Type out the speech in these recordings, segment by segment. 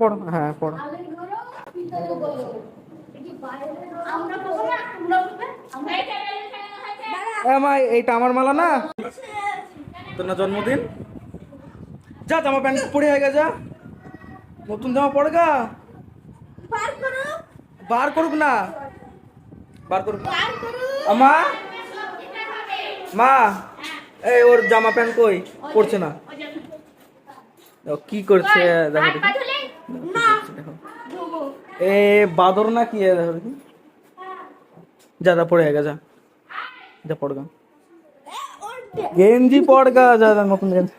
পড়ো হ্যাঁ পড়ো। এইটা আমার মালা না? তোর জন্মদিন? যা, জামা প্যান্ট পরে হয়ে গেছে নতুন জামা পড় গা। বার করুক না। বার করুক। আমা মা? এই, ওর জামা প্যান্ট কই? পড়ছে না। কি করছে। দেখো। এ বাদর না কি দেখো দেখি। যা যা পড়ে গেছে যা। পড় গা। গেঞ্জি পড় গা যা যা নতুন গেঞ্জি।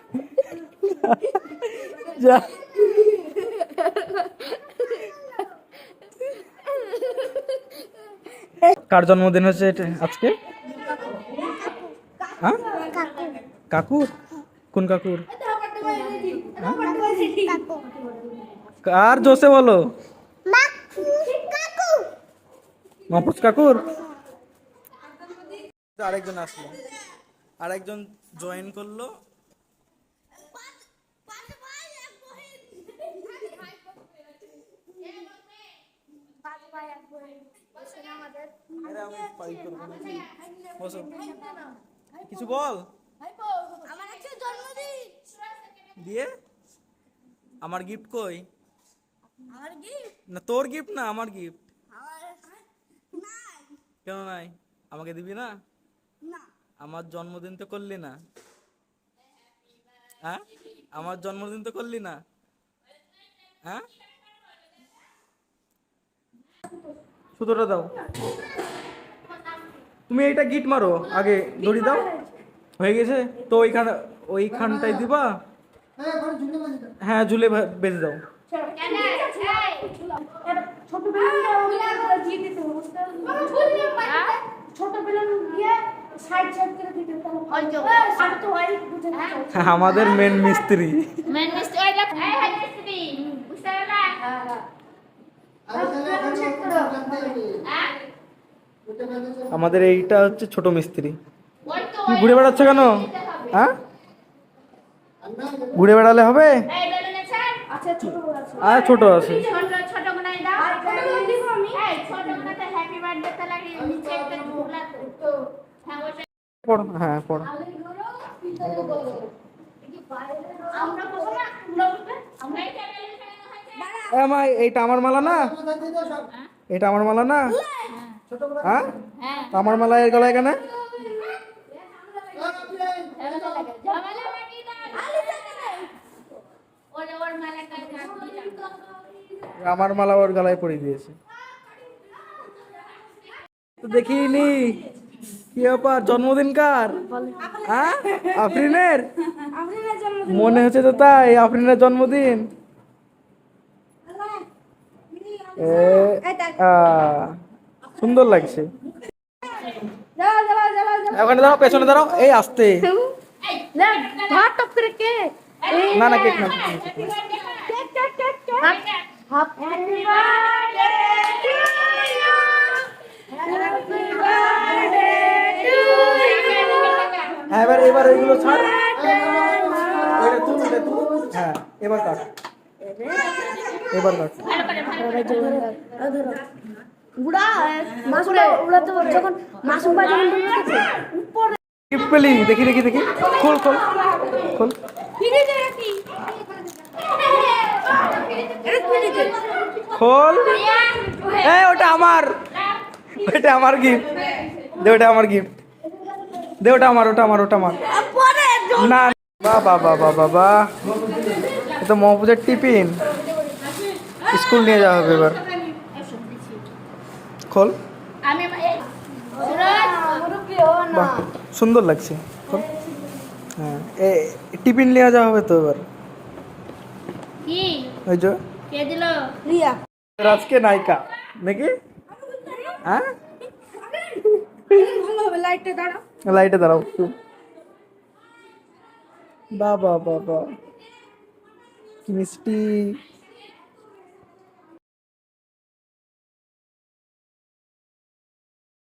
যা। কার জন্মদিন হচ্ছে এটা আজকে? হ্যাঁ? কাকুর। কোন কাকুর। কার জোসে বলো। মাপুস কাকুর আরেকজন আসলো। আরেকজন জয়েন করল। কিছু বল। দিয়ে? আমার গিফট কই? আমার গিফট না তোর গিফট না আমার গিফট কেন নাই? আমাকে দিবি না? না। আমার জন্মদিন তো করলি না। হ্যাঁ? আমার জন্মদিন তো করলি না। হ্যাঁ? সুতোটা দাও। তুমি এইটা গিট মারো আগে দড়ি দাও। হয়ে গেছে? তো ওইখানে ওইখানটাই দিবা? হ্যাঁ ঝুলে ভা- বেঁধে দাও। ছোট বেলুন দিয়ে দিতে ছোট বেলুন দিয়ে সাইড সাইড করে দিতে আর তো ওই বুঝে আমাদের মেন মিস্ত্রি। মেন মিস্ত্রি ওই লোক এই হাই মিস্ত্রি। বুঝতে পারলা? হ্যাঁ আমাদের এইটা হচ্ছে ছোট মিস্ত্রি। ঘুরে বেড়াচ্ছ কেন? হ্যাঁ? ঘুরে বেড়ালে হবে? আচ্ছা ছোট আছে। পড়ো হ্যাঁ পড়ো। এইটা আমার মালা না? এটা আমার মালা না? হ্যাঁ? আমার মালা এর গলায় কেন? ওরে মালা আমার মালা ওর গলায় পরিয়ে দিয়েছে। তো দেখিনি। কি ব্যাপার? জন্মদিন কার? হ্যাঁ? আফরিনের? মনে হচ্ছে তো তাই আফরিনের জন্মদিন। সুন্দর লাগছে। ওখানে দাঁড়াও পেছনে দাঁড়াও। এই আসতে। না না কেক না। এবার এবার ওইগুলো ছাড়। এটা তুল এটা তুল। হ্যাঁ এবার কাট। এবার কাট। বুড়া মাসুম ওরা তো যখন মাসুম যখন উপরে। গিফট পেলি দেখি দেখি দেখি। খোল খোল। খোল। খোল। এই ওটা আমার। ওটা আমার গিফট দে ওটা আমার গিফট দে ওটা আমার ওটা আমার ওটা আমার। না বাবা বাবা বাবা এ তো মহফুজের টিফিন। স্কুল নিয়ে যাওয়া হবে এবার। খোল। বাহ সুন্দর লাগছে। খোল। হ্যাঁ এ টিফিন নিয়ে যাওয়া হবে তো এবার। কি? ওই যে আজকে নায়িকা। নাকি? হ্যাঁ? লাইটটা দাঁড়াও। লাইটে দাঁড়াও। বাবা বাবা কি মিষ্টি।